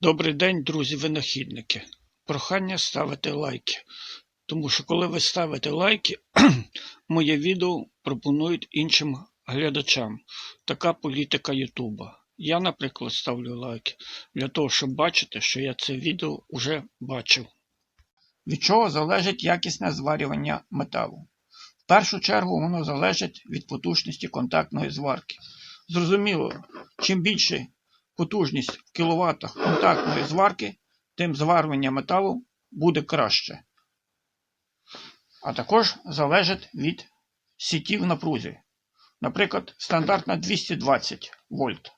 Добрий день, друзі-винахідники. Прохання ставити лайки. Тому що коли ви ставите лайки, моє відео пропонують іншим глядачам. Така політика Ютуба. Я, наприклад, ставлю лайки для того, щоб бачити, що я це відео вже бачив. Від чого залежить якісне зварювання металу? В першу чергу воно залежить від потужності контактної зварки. Зрозуміло, чим більше потужність в кіловатах контактної зварки, тим зварювання металу буде краще. А також залежить від сітів в напрузі. Наприклад, стандартна 220 вольт.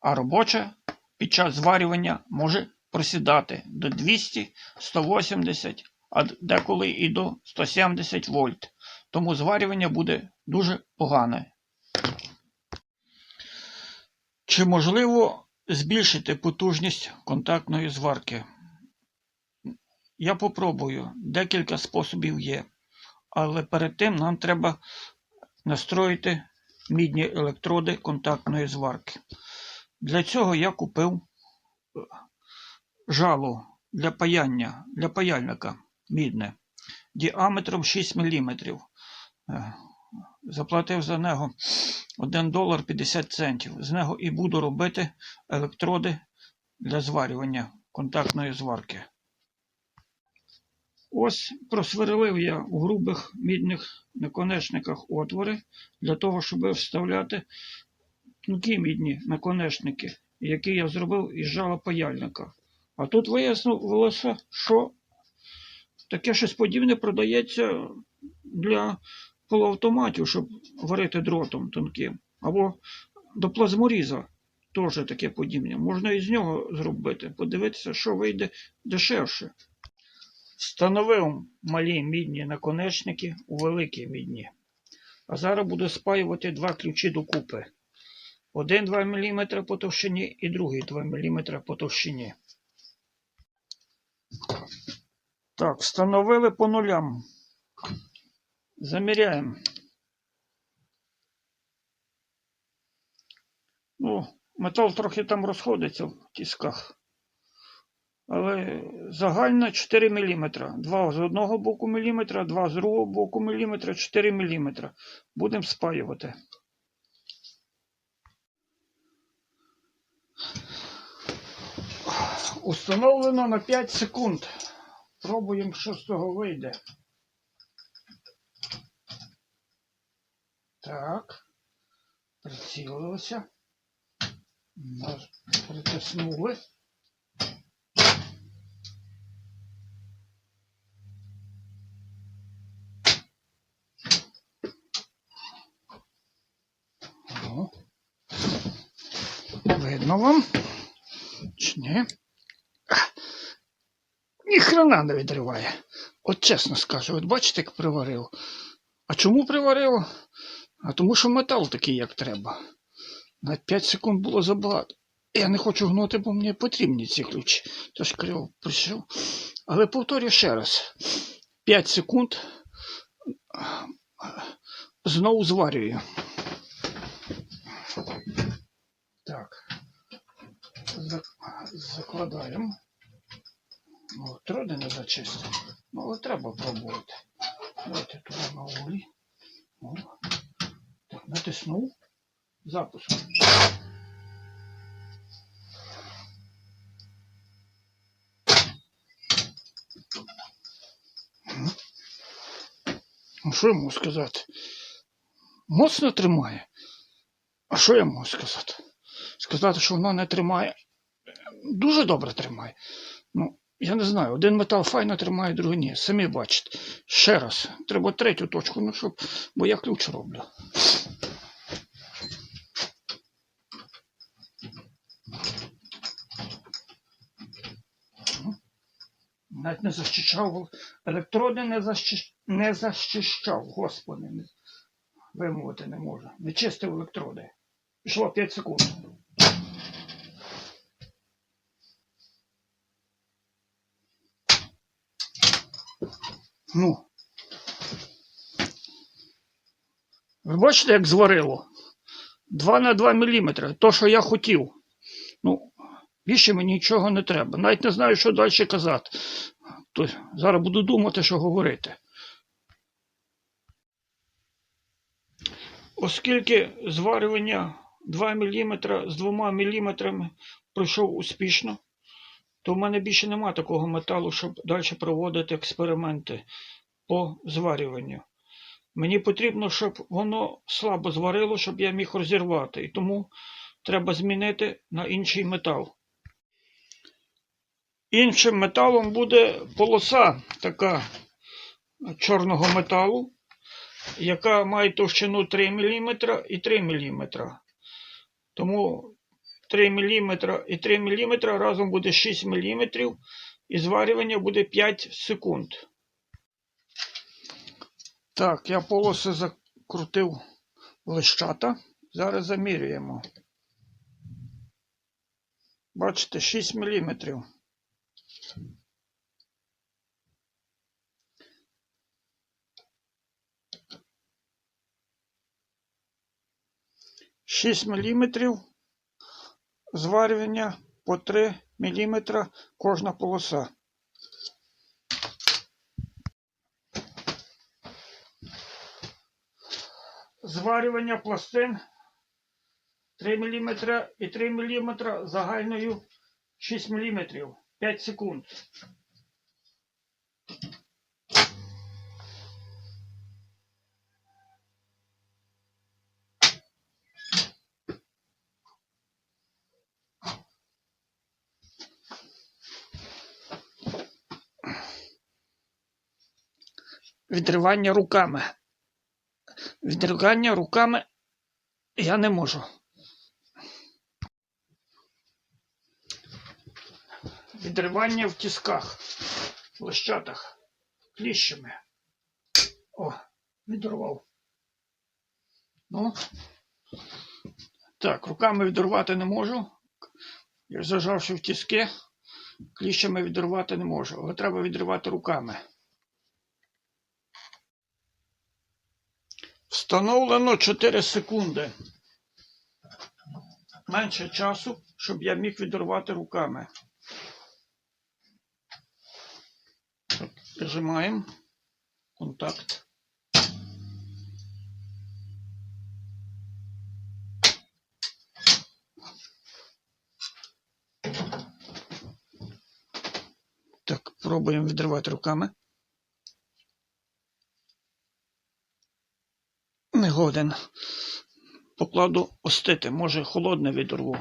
А робоча під час зварювання може просідати до 200, 180, а деколи і до 170 вольт. Тому зварювання буде дуже погане. Чи можливо збільшити потужність контактної зварки? Я попробую. Декілька способів є. Але перед тим нам треба настроїти мідні електроди контактної зварки. Для цього я купив жало для паяння, для паяльника мідне діаметром 6 мм. Заплатив за нього 1 долар 50 центів. З нього і буду робити електроди для зварювання контактної зварки. Ось просверлив я у грубих мідних наконечниках отвори для того, щоб вставляти тонкі мідні наконечники, які я зробив із жала паяльника. А тут вияснилося, що таке щось подібне продається для полуавтоматів, щоб варити дротом тонким. Або до плазморіза теж таке подібне. Можна із нього зробити, подивитися, що вийде дешевше. Встановив малі мідні наконечники у великі мідні. А зараз буду спаювати два ключі докупи. Один 2 мм по товщині і другий 2 мм по товщині. Так, встановили по нулям. Заміряємо. Ну, метал трохи там розходиться в тисках. Але загально 4 мм. Два з одного боку міліметра, два з другого боку міліметра, 4 мм. Будемо спаювати. Установлено на 5 секунд. Пробуємо, що з того вийде. Так. Прицілилося. Притиснули. О. Видно вам? Чи ні? Ні хрена не відриває. От чесно скажу, от бачите, як приварив. А чому приварив? А тому що метал такий, як треба. На 5 секунд було забагато. Я не хочу гнути, бо мені потрібні ці ключі. Тож криво прийшов. Але повторю ще раз: 5 секунд знову зварюю. Так. Закладаємо. Ну, троди не зачистив. Ну, але треба пробувати. Давайте туди на углі. О. Натиснув. Запуск. Ну, що я можу сказати? Моцно тримає. А що я можу сказати? Сказати, що воно не тримає. Дуже добре тримає. Ну, я не знаю, один метал файно тримає, другий ні. Самі бачите. Ще раз. Треба третю точку, ну щоб. Бо я ключ роблю. Навіть не защищав. Електроди не, защищ... не защищав, господи. Не... Вимовити не можу. Не чистив електроди. Пішло 5 секунд. Ну. Ви бачите, як зварило? 2 на 2 мм. То, що я хотів. Ну, Більше мені нічого не треба. Навіть не знаю, що далі казати. То зараз буду думати, що говорити. Оскільки зварювання 2 мм з 2 мм пройшов успішно, то в мене більше нема такого металу, щоб далі проводити експерименти по зварюванню. Мені потрібно, щоб воно слабо зварило, щоб я міг розірвати. І тому треба змінити на інший метал. Іншим металом буде полоса така чорного металу, яка має товщину 3 мм і 3 мм. Тому 3 мм і 3 мм разом буде 6 мм, і зварювання буде 5 секунд. Так, я полоси закрутив лищата. Зараз замірюємо. Бачите, 6 мм. Шість міліметрів зварювання по 3 мм кожна полоса. Зварювання пластин 3 мм і 3 мм загальною 6 мм. 5 секунд. Відривання руками. Відривання руками я не можу. Відривання в тисках, в лищатах, кліщами. О, відірвав. Ну. Так, руками відірвати не можу. Я зажавши в тиски, кліщами відірвати не можу, але треба відривати руками. Встановлено 4 секунди. Менше часу, щоб я міг відірвати руками. Так, Прижимаємо контакт. Так, пробуємо відривати руками. Годен. Покладу остити, може холодне відорву.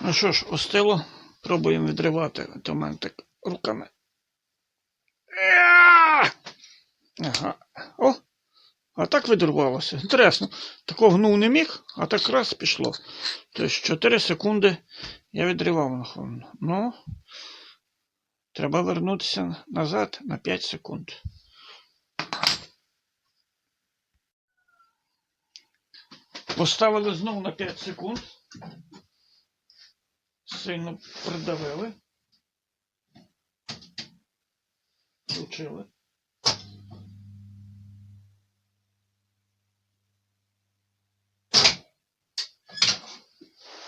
Ну що ж, остило. Пробуємо відривати. У мене так руками. Ага. О! А так відірвалося. Інтересно. Такого гнув не міг, а так раз пішло. Тобто 4 секунди я відривав на хвилину. Ну, треба вернутися назад на 5 секунд. Поставили знову на 5 секунд. Сильно придавили. Включили.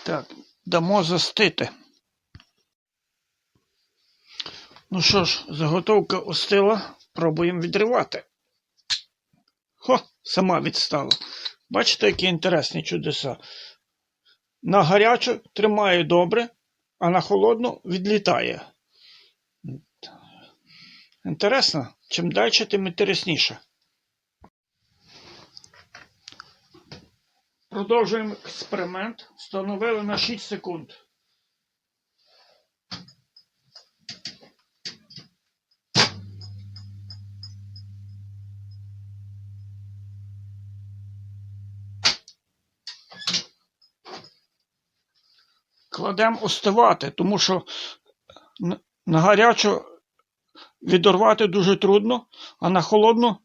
Так, дамо застити. Ну що ж, заготовка остила. Пробуємо відривати. Хо, сама відстала. Бачите, які інтересні чудеса. На гарячу тримає добре, а на холодну відлітає. Інтересно, чим далі, тим інтересніше. Продовжуємо експеримент. Встановили на 6 секунд. Кладемо остивати, тому що на- гарячу відорвати дуже трудно, а на холодну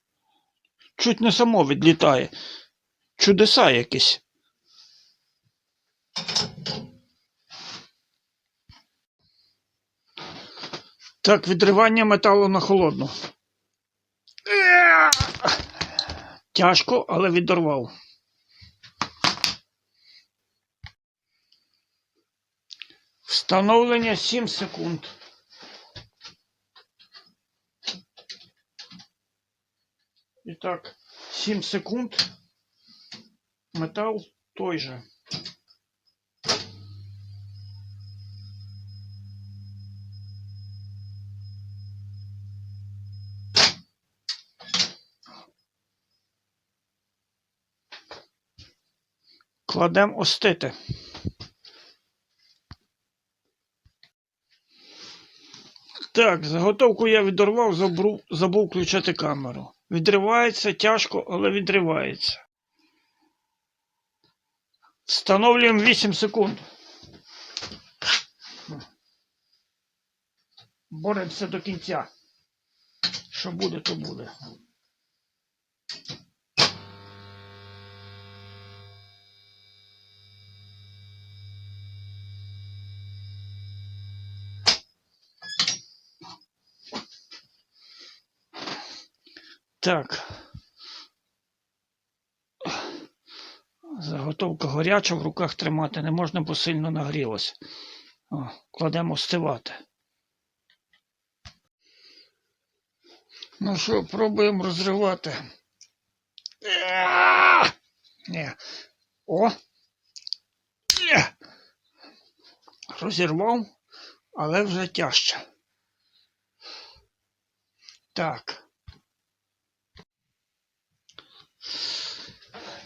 чуть не само відлітає. Чудеса якісь. Так, відривання металу на холодну. Тяжко, але відорвав. Встановлення 7 секунд. І так, 7 секунд. Метал той же. Кладемо остити. Так, заготовку я відорвав, забув, забув включати камеру. Відривається тяжко, але відривається. Встановлюємо 8 секунд. Боремося до кінця. Що буде, то буде. Так. Заготовка горяча, в руках тримати не можна, бо сильно нагрілося. О, кладемо остивати. Ну що, пробуємо розривати. Ні. О! Розірвав, але вже тяжче. Так.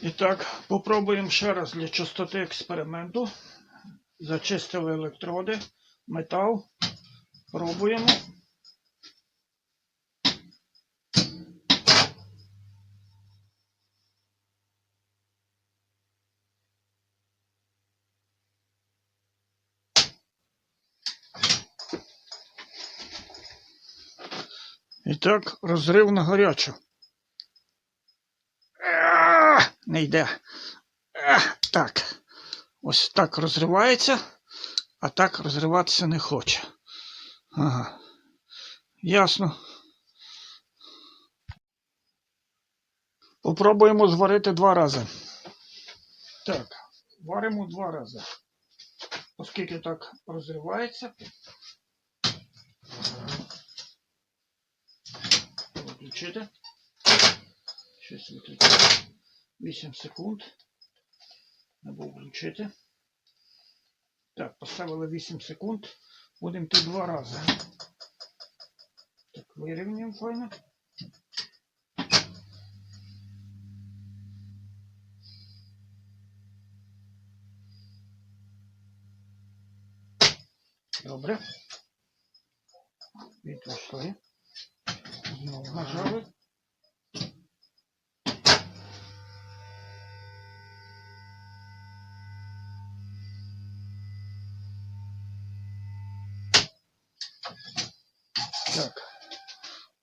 І так, попробуємо ще раз для чистоти експерименту. Зачистили електроди, метал. Пробуємо. І так, розрив на гарячу. А, Не йде. Так. Ось так розривається, а так розриватися не хоче. Ага. Ясно. Попробуємо зварити два рази. Так, варимо два рази. Оскільки так розривається. Виключити. Щось виключити. 8 секунд. Або включити. Так, поставили 8 секунд. Будемо йти два рази. Так, вирівнюємо файно. Добре. Відійшли. Знову нажали.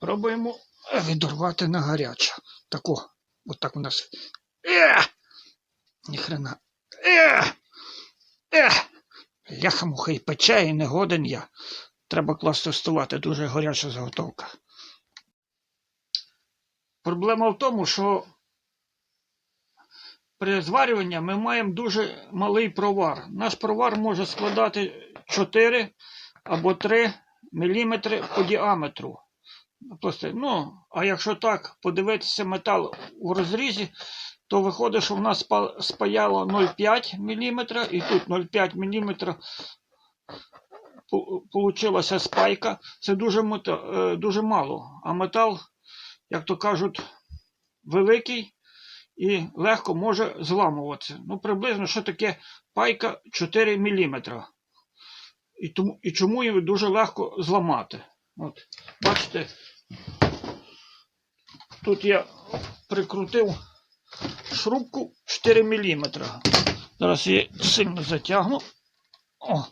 Пробуємо відорвати на гаряче. Тако. Отак у нас. Е! Ніхрена. Е! Е! Ляха муха і пече, і не годен я. Треба класти вставати, дуже гаряча заготовка. Проблема в тому, що при зварюванні ми маємо дуже малий провар. Наш провар може складати 4 або 3 мм по діаметру. Просто, ну, а якщо так подивитися метал у розрізі, то виходить, що в нас спаяло 0,5 мм і тут 0,5 мм получилася спайка. Це дуже, е, дуже мало. А метал, як то кажуть, великий і легко може зламуватися. Ну, приблизно, що таке пайка 4 мм. І, тому, і чому її дуже легко зламати. От, бачите, тут я прикрутив шрубку 4 мм. Зараз я її сильно затягну. О,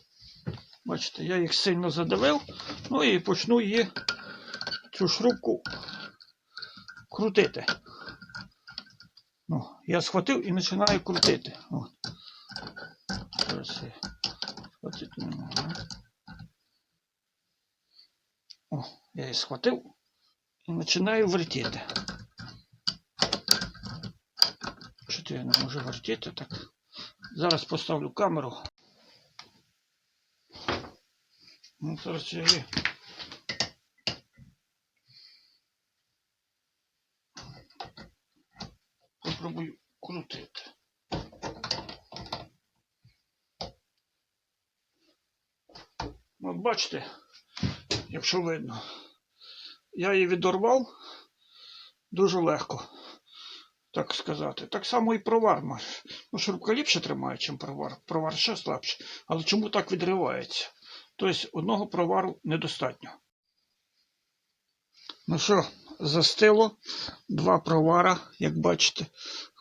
бачите, я їх сильно задавив. Ну і почну її цю шрубку крутити. Ну, я схватив і починаю крутити. От. Зараз я схватити не. О, я її схватив і починаю вертіти. Що я не можу вертіти так. Зараз поставлю камеру. Ну, зараз я її. Попробую крутити. Ну, От бачите, якщо видно, я її відорвав дуже легко, так сказати. Так само і провар. Ну, шурупка ліпше тримає, ніж провар. Провар ще слабше. Але чому так відривається? Тобто одного провару недостатньо. Ну що, застило два провара, як бачите.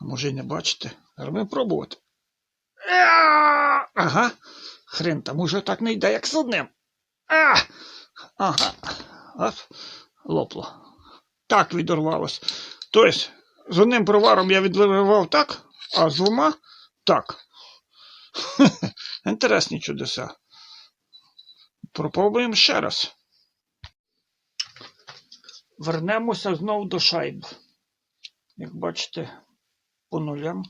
А може і не бачите. Будемо пробувати. Ага. Хрен там уже так не йде, як з одним. А! Ага. Оп. Лопло. Так відорвалось. Тобто, з одним проваром я відривав так, а з двома так. Інтересні чудеса. Попробуємо ще раз. Вернемося знову до шайб. Як бачите, по нулям.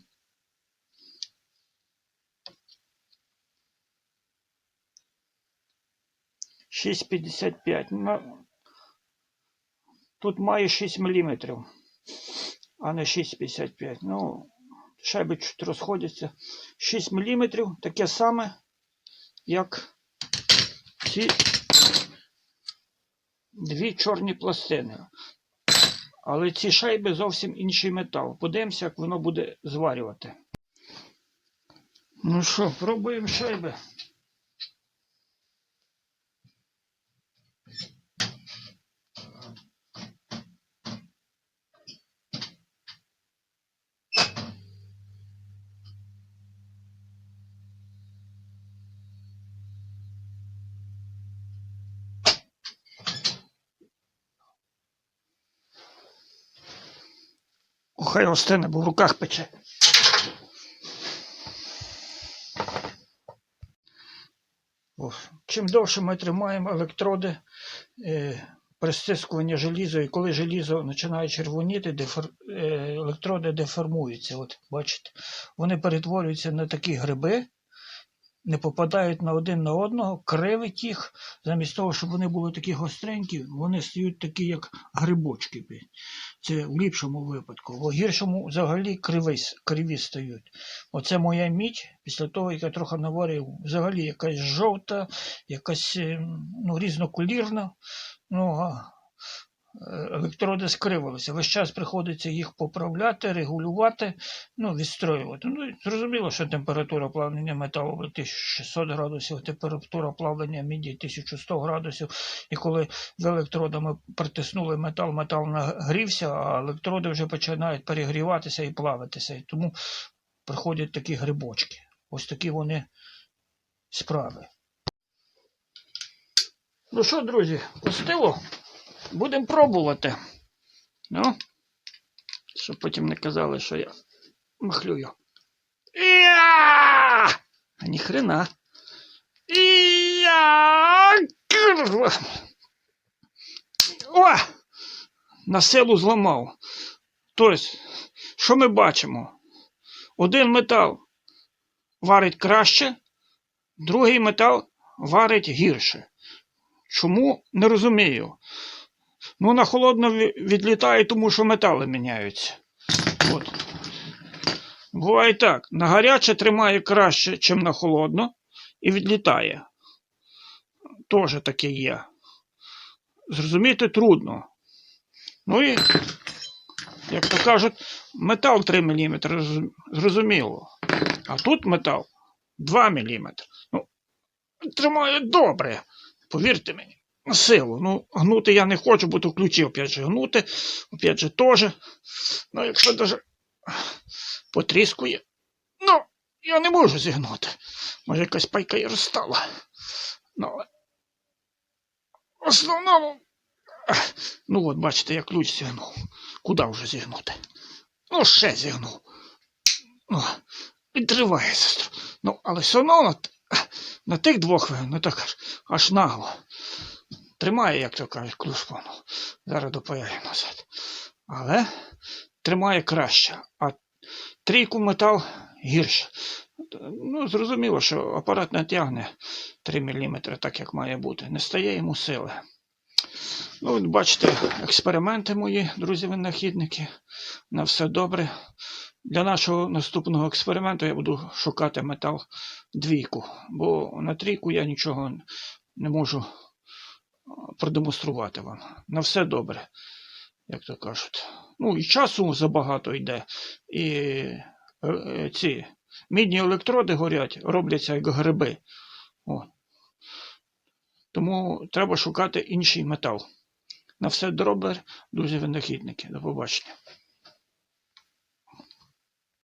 Шість п'ятдесят п'ять. Ну, Тут має 6 мм, а не 6,55. Ну, шайби чуть розходяться. 6 мм таке саме, як ці дві чорні пластини. Але ці шайби зовсім інший метал. Подивимося, як воно буде зварювати. Ну що, пробуємо шайби. Хай остине, бо в руках пече. Чим довше ми тримаємо електроди е, при стискуванні желіза, і коли желізо починає червоніти, е, електроди деформуються. От, бачите, вони перетворюються на такі гриби, не попадають на один на одного, кривить їх, замість того, щоб вони були такі гостренькі, вони стають такі, як грибочки. Це в ліпшому випадку. В гіршому взагалі криві, криві стають. Оце моя мідь, після того, як я трохи наварив, взагалі якась жовта, якась е, ну, різноколірна. Ну, а електроди скривилися. Весь час приходиться їх поправляти, регулювати, ну, відстроювати. Ну, зрозуміло, що температура плавлення металу 1600 градусів, температура плавлення міді 1100 градусів. І коли ви електродами притиснули метал, метал нагрівся, а електроди вже починають перегріватися і плавитися. І тому приходять такі грибочки. Ось такі вони справи. Ну що, друзі, пустило? Будемо пробувати. Ну, щоб потім не казали, що я махлюю. А ніхрена. Іа! Курва! О! На силу зламав. Тобто, що ми бачимо? Один метал варить краще, другий метал варить гірше. Чому не розумію. Ну, на холодно відлітає, тому що метали міняються. От. Буває так. На гаряче тримає краще, ніж на холодно, і відлітає. Тоже таке є. Зрозуміти трудно. Ну і, як то кажуть, метал 3 мм, зрозуміло. А тут метал 2 мм. Ну, тримає добре. Повірте мені, на силу. Ну, гнути я не хочу, бо то ключі, опять же, гнути, опять же, теж. Ну, якщо даже потріскує. Ну, я не можу зігнути. Може, якась пайка і розстала. Ну, в основному. Ну, от, бачите, я ключ зігнув. Куди вже зігнути? Ну, ще зігнув. Ну, відриває сестру. Ну, але все одно на, на тих двох не так аж нагло. Тримає, як то кажуть, клюшпону. Зараз допаяю назад. Але тримає краще. А трійку метал гірше. Ну, зрозуміло, що апарат не тягне 3 мм, так як має бути. Не стає йому сили. Ну, бачите, експерименти мої, друзі-винахідники. На все добре. Для нашого наступного експерименту я буду шукати метал двійку, бо на трійку я нічого не можу продемонструвати вам. На все добре, як то кажуть. Ну, і часу забагато йде, і е, е, ці мідні електроди горять, робляться як гриби. О. Тому треба шукати інший метал. На все добре, друзі винахідники. До побачення.